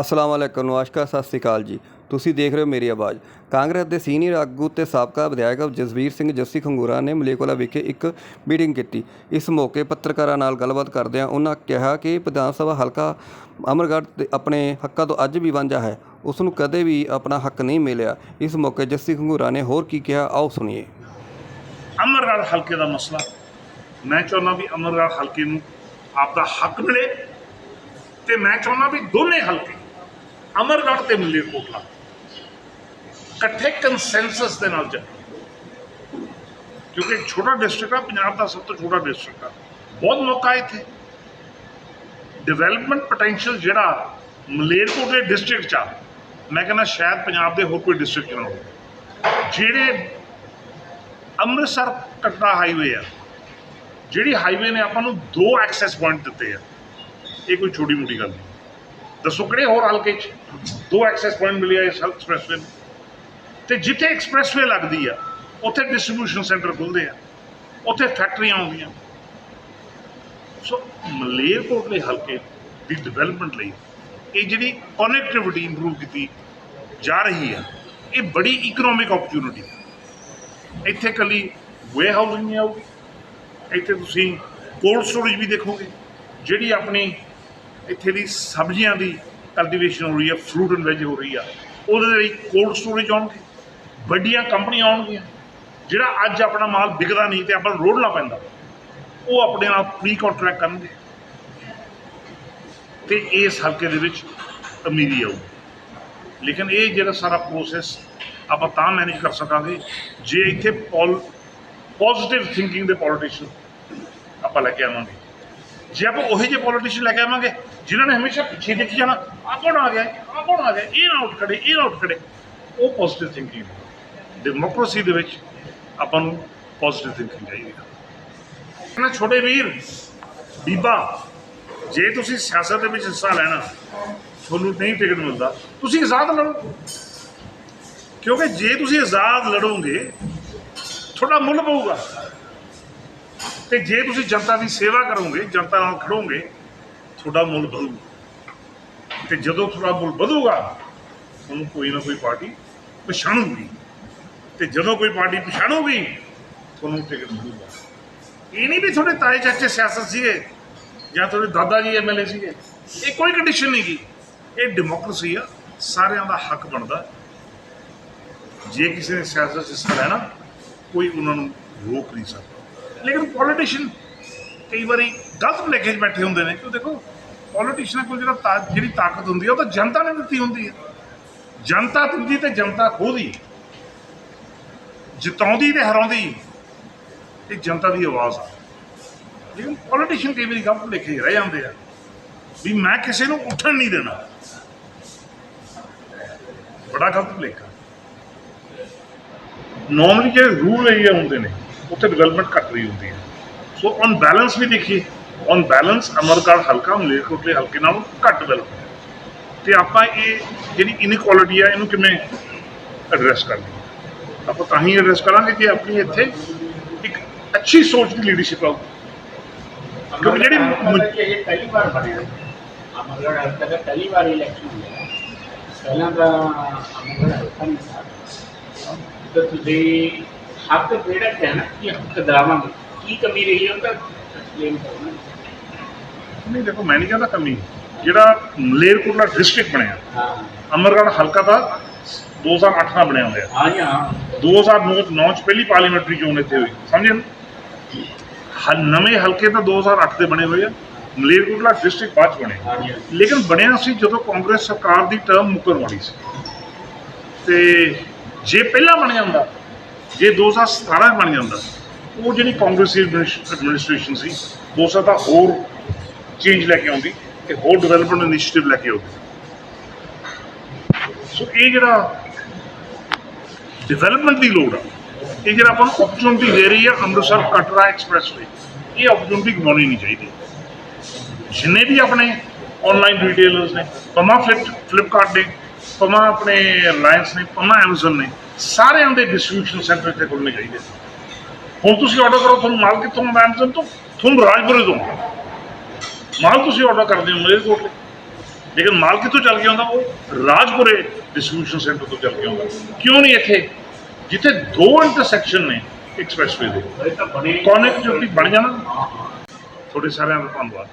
ਅਸਲਾਮ ਵਾਲੇਕੁਮ ਨਮਸਕਾਰ, ਸਤਿ ਸ੍ਰੀ ਅਕਾਲ ਜੀ। ਤੁਸੀਂ ਦੇਖ ਰਹੇ ਹੋ ਮੇਰੀ ਆਵਾਜ਼। ਕਾਂਗਰਸ ਦੇ ਸੀਨੀਅਰ ਆਗੂ ਤੇ ਸਾਬਕਾ ਵਿਧਾਇਕ ਜਸਵੀਰ ਸਿੰਘ ਜੱਸੀ ਖੰਗੂਰਾ ਨੇ ਮਲੇਕੋਲਾ ਵਿਖੇ ਇੱਕ ਮੀਟਿੰਗ ਕੀਤੀ। ਇਸ ਮੌਕੇ ਪੱਤਰਕਾਰਾਂ ਨਾਲ ਗੱਲਬਾਤ ਕਰਦਿਆਂ ਉਹਨਾਂ ਕਿਹਾ ਕਿ ਵਿਧਾਨ ਸਭਾ ਹਲਕਾ ਅਮਰਗੜ੍ਹ ਦੇ ਆਪਣੇ ਹੱਕਾਂ ਤੋਂ ਅੱਜ ਵੀ ਵਾਂਝਾ ਹੈ। ਉਸ ਨੂੰ ਕਦੇ ਵੀ ਆਪਣਾ ਹੱਕ ਨਹੀਂ ਮਿਲਿਆ। ਇਸ ਮੌਕੇ ਜੱਸੀ ਖੰਗੂਰਾ ਨੇ ਹੋਰ ਕੀ ਕਿਹਾ, ਆਓ ਸੁਣੀਏ। ਅਮਰਗੜ੍ਹ ਹਲਕੇ ਦਾ ਮਸਲਾ। ਮੈਂ ਚਾਹੁੰਦਾ ਵੀ ਅਮਰਗੜ੍ਹ ਹਲਕੇ ਨੂੰ ਆਪਦਾ ਹੱਕ ਮਿਲੇ ਤੇ ਮੈਂ ਚਾਹੁੰਦਾ ਵੀ ਦੋਨੇ ਹਲਕੇ ਅਮਰਗੜ੍ਹ ਤੇ ਮਲੇਰਕੋਟਲਾ ਇਕੱਠੇ ਕੰਸੈਂਸਸ ਦੇ ਨਾਲ ਚੱਲ। ਕਿਉਂਕਿ ਛੋਟਾ ਡਿਸਟ੍ਰਿਕਟ ਆ, ਪੰਜਾਬ ਦਾ ਸਭ ਤੋਂ ਛੋਟਾ ਡਿਸਟ੍ਰਿਕਟ ਆ। ਬਹੁਤ ਮੌਕਾ ਇੱਥੇ। ਡਿਵੈਲਪਮੈਂਟ ਪੋਟੈਂਸ਼ੀਅਲ ਜਿਹੜਾ ਮਲੇਰਕੋਟਲੇ ਡਿਸਟ੍ਰਿਕਟ ਚ ਆ, ਮੈਂ ਕਹਿੰਦਾ ਸ਼ਾਇਦ ਪੰਜਾਬ ਦੇ ਹੋਰ ਕੋਈ ਡਿਸਟ੍ਰਿਕਟ 'ਚ ਨਾ ਹੋਵੇ। ਜਿਹੜੇ ਅੰਮ੍ਰਿਤਸਰ ਕਟੜਾ ਹਾਈਵੇ ਆ, ਜਿਹੜੀ ਹਾਈਵੇ ਨੇ ਆਪਾਂ ਨੂੰ ਦੋ ਐਕਸੈਸ ਪੁਆਇੰਟ ਦਿੱਤੇ ਆ। ਇਹ ਕੋਈ ਛੋਟੀ ਮੋਟੀ ਗੱਲ ਨਹੀਂ। द सुकणे ਹੋਰ ਹਲਕੇ 'ਚ ਦੋ ਐਕਸੈਸ ਪੁਆਇੰਟ ਮਿਲਿਆ ਇਸ ਸਾਊਥ ਐਕਸਪ੍ਰੈਸਵੇ ਤੇ ਜਿੱਥੇ ਐਕਸਪ੍ਰੈਸਵੇ ਲੱਗਦੀ ਆ ਉੱਥੇ ਡਿਸਟ੍ਰੀਬਿਊਸ਼ਨ ਸੈਂਟਰ ਖੁੱਲਦੇ ਆ ਉੱਥੇ ਫੈਕਟਰੀਆਂ ਆਉਂਦੀਆਂ ਸੋ ਮਲੇਰਕੋਟਲੇ ਹਲਕੇ ਦੀ ਡਿਵੈਲਪਮੈਂਟ ਲਈ ਇਹ ਜਿਹੜੀ ਕਨੈਕਟੀਵਿਟੀ ਇੰਪਰੂਵ ਕੀਤੀ ਜਾ ਰਹੀ ਆ ਇਹ ਬੜੀ ਇਕਨੋਮਿਕ ਓਪਰਚੁਨਿਟੀ ਇੱਥੇ ਕੱਲੀ ਵੇਅਰਹਾਊਸਿੰਗ ਨਹੀਂ ਆਉਗੀ ਇੱਥੇ ਤੁਸੀਂ ਕੋਲਡ ਸਟੋਰੇਜ ਵੀ ਦੇਖੋਗੇ ਜਿਹੜੀ ਆਪਣੀ ਇੱਥੇ ਦੀ ਸਬਜ਼ੀਆਂ ਦੀ ਕਲਟੀਵੇਸ਼ਨ ਹੋ ਰਹੀ ਹੈ ਫਰੂਟ ਐਂਡ ਵੈਜ ਹੋ ਰਹੀ ਆ। ਉਹਦੇ ਲਈ ਕੋਲਡ ਸਟੋਰੇਜ ਆਉਣਗੇ, ਵੱਡੀਆਂ ਕੰਪਨੀਆਂ ਆਉਣਗੀਆਂ। ਜਿਹੜਾ ਅੱਜ ਆਪਣਾ ਮਾਲ ਵਿਕਦਾ ਨਹੀਂ ਤੇ ਆਪਾਂ ਨੂੰ ਰੋੜਨਾ ਪੈਂਦਾ, ਉਹ ਆਪਣੇ ਨਾਲ ਪ੍ਰੀ ਕੰਟਰੈਕਟ ਕਰਨਗੇ। ਤੇ ਇਸ ਹਲਕੇ ਦੇ ਵਿੱਚ ਅਮੀਰੀ ਆਊਗੀ ਲੇਕਿਨ ਇਹ ਜਿਹੜਾ ਸਾਰਾ ਪ੍ਰੋਸੈਸ ਆਪਾਂ ਤਾਂ ਮੈਨੇਜ ਕਰ ਸਕਾਂਗੇ, ਜੇ ਇੱਥੇ ਪੋਲ ਪੋਜ਼ਿਟਿਵ ਥਿੰਕਿੰਗ ਦੇ ਪੋਲੀਟੀਸ਼ੀਅਨ ਆਪਾਂ ਲੈ ਕੇ ਆਵਾਂਗੇ। ਜੇ ਆਪਾਂ ਉਹੇ ਜਿਹੇ ਪੋਲੀਟੀਸ਼ੀਅਨ ਲੈ ਕੇ ਆਵਾਂਗੇ, ਜਿਨ੍ਹਾਂ ਨੇ ਹਮੇਸ਼ਾ ਪਿੱਛੇ ਦੇਖੀ ਜਾਣਾ ਆਹ ਕੌਣ ਆ ਗਿਆ ਆਹ ਕੌਣ ਆ ਗਿਆ ਇਹ ਨਾ ਉੱਠ ਖੜੇ, ਇਹ ਨਾ ਉੱਠ ਖੜੇ। ਉਹ ਪੋਜ਼ਿਟਿਵ ਥਿੰਕਿੰਗ ਡੈਮੋਕ੍ਰੇਸੀ ਦੇ ਵਿੱਚ ਆਪਾਂ ਨੂੰ ਪੋਜ਼ਿਟਿਵ ਥਿੰਕਿੰਗ ਚਾਹੀਦੀ ਹੈ। ਨਾ ਛੋਟੇ ਵੀਰ, ਬੀਬਾ, ਜੇ ਤੁਸੀਂ ਸਿਆਸਤ ਦੇ ਵਿੱਚ ਹਿੱਸਾ ਲੈਣਾ, ਤੁਹਾਨੂੰ ਨਹੀਂ ਟਿਕਟ ਮਿਲਦਾ, ਤੁਸੀਂ ਆਜ਼ਾਦ ਲੜੋ। ਕਿਉਂਕਿ ਜੇ ਤੁਸੀਂ ਆਜ਼ਾਦ ਲੜੋਗੇ, ਤੁਹਾਡਾ ਮੁੱਲ ਪਊਗਾ। ਤੇ ਜੇ ਤੁਸੀਂ ਜਨਤਾ ਦੀ ਸੇਵਾ ਕਰੋਗੇ, ਜਨਤਾ ਨਾਲ ਖੜੋਗੇ, ਤੁਹਾਡਾ ਮੁੱਲ ਵਧੂਗਾ। ਤੇ ਜਦੋਂ ਤੁਹਾਡਾ ਮੁੱਲ ਵਧੂਗਾ ਤੁਹਾਨੂੰ ਕੋਈ ਨਾ ਕੋਈ ਪਾਰਟੀ ਪਛਾਣੂਗੀ। ਤੇ ਜਦੋਂ ਕੋਈ ਪਾਰਟੀ ਪਛਾਣੂਗੀ, ਤੁਹਾਨੂੰ ਟਿਕਟ ਮਿਲੂਗਾ। ਇਹ ਨਹੀਂ ਵੀ ਤੁਹਾਡੇ ਤਾਏ ਚਾਚੇ ਸਿਆਸਤ ਸੀਗੇ, ਜਾਂ ਤੁਹਾਡੇ ਦਾਦਾ ਜੀ ਐਮਐਲਏ ਸੀਗੇ। ਇਹ ਕੋਈ ਕੰਡੀਸ਼ਨ ਨਹੀਂ ਗੀ। ਇਹ ਡੈਮੋਕ੍ਰੇਸੀ ਆ, ਸਾਰਿਆਂ ਦਾ ਹੱਕ ਬਣਦਾ। ਜੇ ਕਿਸੇ ਨੇ ਸਿਆਸਤ 'ਚ ਹਿੱਸਾ ਲੈਣਾ, ਕੋਈ ਉਹਨਾਂ ਨੂੰ ਰੋਕ ਨਹੀਂ ਸਕਦਾ। ਲੇਕਿਨ ਪੋਲੀਟੀਸ਼ੀਅਨ ਕਈ ਵਾਰੀ ਗਲਤ ਭੁਲੇਖੇ 'ਚ ਬੈਠੇ ਹੁੰਦੇ ਨੇ, ਕਿਉਂ ਦੇਖੋ ਪੋਲੀਟੀਸ਼ੀਅਨਾਂ ਕੋਲ ਜਿਹੜਾ ਤਾ- ਜਿਹੜੀ ਤਾਕਤ ਹੁੰਦੀ ਹੈ ਉਹ ਤਾਂ ਜਨਤਾ ਨੇ ਦਿੱਤੀ ਹੁੰਦੀ ਹੈ ਜਨਤਾ ਦਿੰਦੀ ਤੇ ਜਨਤਾ ਖੋਦੀ ਜਿਤਾਉਂਦੀ ਤੇ ਹਰਾਉਂਦੀ ਇਹ ਜਨਤਾ ਦੀ ਆਵਾਜ਼ ਆ। ਲੇਕਿਨ ਪੋਲੀਟੀਸ਼ੀਅਨ ਕਈ ਵਾਰੀ ਗਲਤ ਭੁਲੇਖੇ 'ਚ ਰਹਿ ਜਾਂਦੇ ਆ ਵੀ ਮੈਂ ਕਿਸੇ ਨੂੰ ਉੱਠਣ ਨਹੀਂ ਦੇਣਾ। ਬੜਾ ਗਲਤ ਭੁਲੇਖਾ ਨੋਰਮਲੀ ਜਿਹੜੇ ਰੂਲ ਏਰੀਆ ਹੁੰਦੇ ਨੇ ਉੱਥੇ ਡਿਵੈਲਪਮੈਂਟ ਘੱਟ ਰਹੀ ਹੁੰਦੀ ਹੈ। ਸੋ ਔਨ ਬੈਲੈਂਸ ਵੀ ਦੇਖੀਏ ਔਨ ਬੈਲੈਂਸ ਅਮਰਗੜ੍ਹ ਹਲਕਾ ਮਲੇਰਕੋਟਲੇ ਹਲਕੇ ਨਾਲੋਂ ਘੱਟ ਡਿਵੈਲਪ ਤੇ ਆਪਾਂ ਇਹ ਜਿਹੜੀ ਇਨਇਕੁਆਲਿਟੀ ਆ ਇਹਨੂੰ ਕਿਵੇਂ ਐਡਰੈਸ ਕਰਨੀ ਹੈ? ਆਪਾਂ ਤਾਂ ਹੀ ਐਡਰੈਸ ਕਰਾਂਗੇ ਜੇ ਆਪਣੀ ਇੱਥੇ ਇੱਕ ਅੱਛੀ ਸੋਚ ਦੀ ਲੀਡਰਸ਼ਿਪ ਆਊ। ਕਿਉਂਕਿ ਜਿਹੜੀ ਇਹ ਪਹਿਲੀ ਵਾਰ ਬਣਿਆ ਅਮਰਗੜ੍ਹ ਹਲਕਾ ਦਾ ਪਹਿਲੀ ਵਾਰ ਇਲੈਕਸ਼ਨ ਹੋਇਆ। ਪਹਿਲਾਂ ਤਾਂ ਅਮਰਗੜ੍ਹ ਹਲਕਾ ਨਹੀਂ ਸੀ। ਤਾਂ ਤੁਸੀਂ ਹੱਕ ਕਿਹੜਾ ਕਹਿਣਾ ਕਿ ਹੱਕ ਦਰਾਵਾਂਗੇ ਕੀ ਕਮੀ ਰਹੀ ਹੈ ਉਹ ਤਾਂ ਐਕਸਪਲੇਨ ਕਰਨਾ। ਨਹੀਂ ਦੇਖੋ ਮੈਂ ਨਹੀਂ ਕਹਿੰਦਾ ਕਮੀ। ਜਿਹੜਾ ਮਲੇਰਕੋਟਲਾ ਡਿਸਟ੍ਰਿਕਟ ਬਣਿਆ ਹਾਂ। ਅਮਰਗੜ੍ਹ ਹਲਕਾ ਦਾ 2008 ਦਾ ਬਣਿਆ ਹੋਇਆ। ਹਾਂ ਜੀ, ਹਾਂ। 2009 ਚ ਪਹਿਲੀ ਪਾਰਲੀਮੈਂਟਰੀ ਚੋਣ ਇੱਥੇ ਹੋਈ। ਸਮਝੇ ਨਾ? ਹ- ਨਵੇਂ ਹਲਕੇ ਤਾਂ 2008 ਦੇ ਬਣੇ ਹੋਏ ਆ। ਮਲੇਰਕੋਟਲਾ ਡਿਸਟ੍ਰਿਕਟ ਬਾਅਦ ਬਣੇ। ਹਾਂ ਜੀ ਲੇਕਿਨ ਬਣਿਆ ਸੀ ਜਦੋਂ ਕਾਂਗਰਸ ਸਰਕਾਰ ਦੀ ਟਰਮ ਮੁੱਕਣ ਵਾਲੀ ਸੀ। ਤੇ ਜੇ ਪਹਿਲਾਂ ਬਣ ਜਾਂਦਾ ਜੇ 2017 ਚ ਬਣ ਜਾਂਦਾ, ਉਹ ਜਿਹੜੀ ਕਾਂਗਰਸੀ ਐਡਮਿਨਿਸਟ੍ਰੇਸ਼ਨ ਸੀ ਹੋ ਸਕਦਾ ਹੋਰ ਚੇਂਜ ਲੈ ਕੇ ਆਉਂਦੀ ਤੇ ਹੋਰ ਡਿਵੈਲਪਮੈਂਟ ਇਨੀਸ਼ੀਏਟਿਵ ਲੈ ਕੇ ਆਉਂਦੀ। ਸੋ ਇਹ ਜਿਹੜਾ ਡਿਵੈਲਪਮੈਂਟ ਦੀ ਲੋੜ ਆ, ਇਹ ਜਿਹੜਾ ਆਪਾਂ ਨੂੰ ਓਪਰਚੁਨਿਟੀ ਦੇ ਰਹੀ ਆ ਅੰਮ੍ਰਿਤਸਰ ਕਟਰਾ ਐਕਸਪ੍ਰੈਸਵੇ ਇਹ ਓਪਰਚੁਨਿਟੀ ਗਵਾਉਣੀ ਨਹੀਂ ਚਾਹੀਦੀ। ਜਿੰਨੇ ਵੀ ਆਪਣੇ ਆਨਲਾਈਨ ਰਿਟੇਲਰਸ ਨੇ ਪਮਾ ਫਲਿਪ ਫਲਿੱਪਕਾਰਟ ਨੇ ਪਮਾ ਆਪਣੇ ਰਿਲਾਇੰਸ ਨੇ ਪਮਾ ਐਮਾਜ਼ਨ ਨੇ ਸਾਰਿਆਂ ਦੇ ਡਿਸਟ੍ਰੀਬਿਊਸ਼ਨ ਸੈਂਟਰ ਇੱਥੇ ਖੁੱਲ੍ਹਣੇ ਚਾਹੀਦੇ। ਹੁਣ ਤੁਸੀਂ ਆਰਡਰ ਕਰੋ ਤੁਹਾਨੂੰ ਮਾਲ ਕਿੱਥੋਂ ਆਉਂਦਾ ਐਮਾਜ਼ਨ ਤੋਂ ਤੁਹਾਨੂੰ ਰਾਜਪੁਰੇ ਤੋਂ। ਮਾਲ ਤੁਸੀਂ ਆਰਡਰ ਕਰਦੇ ਹੋ ਮਲੇਰਕੋਟਲੇ। ਲੇਕਿਨ ਮਾਲ ਕਿੱਥੋਂ ਚੱਲ ਕੇ ਆਉਂਦਾ? ਉਹ ਰਾਜਪੁਰੇ ਡਿਸਟ੍ਰੀਬਿਊਸ਼ਨ ਸੈਂਟਰ ਤੋਂ ਚੱਲ ਕੇ ਆਉਂਦਾ। ਕਿਉਂ ਨਹੀਂ ਇੱਥੇ? ਜਿੱਥੇ ਦੋ ਇੰਟਰਸੈਕਸ਼ਨ ਨੇ ਐਕਸਪ੍ਰੈਸਵੇ ਦੇ। ਤਾਂ ਕਨੈਕਟੀਵਿਟੀ ਬਣ ਜਾਣਾ। ਤੁਹਾਡੇ ਸਾਰਿਆਂ ਦਾ ਧੰਨਵਾਦ।